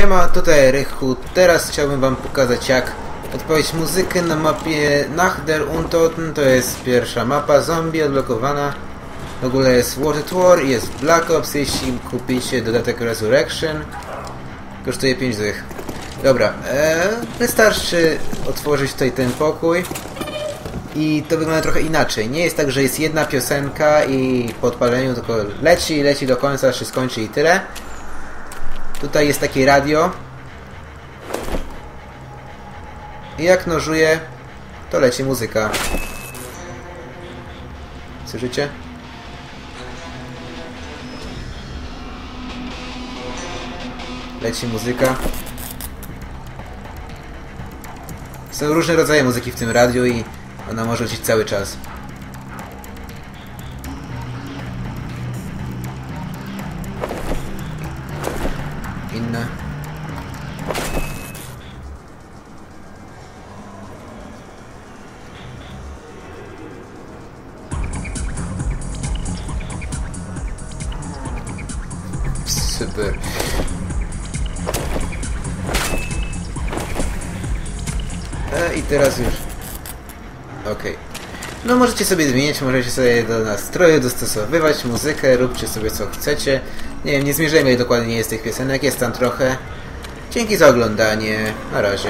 Siema, tutaj Rychu. Teraz chciałbym wam pokazać jak odpalić muzykę na mapie Nach der Untoten. To jest pierwsza mapa zombie odblokowana. W ogóle jest World War i jest Black Ops, jeśli kupicie dodatek Resurrection. Kosztuje 5 zł. Dobra, e, wystarczy otworzyć tutaj ten pokój. I to wygląda trochę inaczej. Nie jest tak, że jest jedna piosenka i po odpaleniu tylko leci, leci do końca, się skończy i tyle. Tutaj jest takie radio. I jak nożuje, to leci muzyka. Słyszycie? Leci muzyka. Są różne rodzaje muzyki w tym radiu i ona może lecieć cały czas. Inne. Super. E, I teraz już. Okej. No możecie sobie zmieniać, możecie sobie do nastroju dostosowywać muzykę, róbcie sobie co chcecie. Nie wiem, nie zmierzymy dokładnie jest tych piosenek, jest tam trochę. Dzięki za oglądanie. Na razie.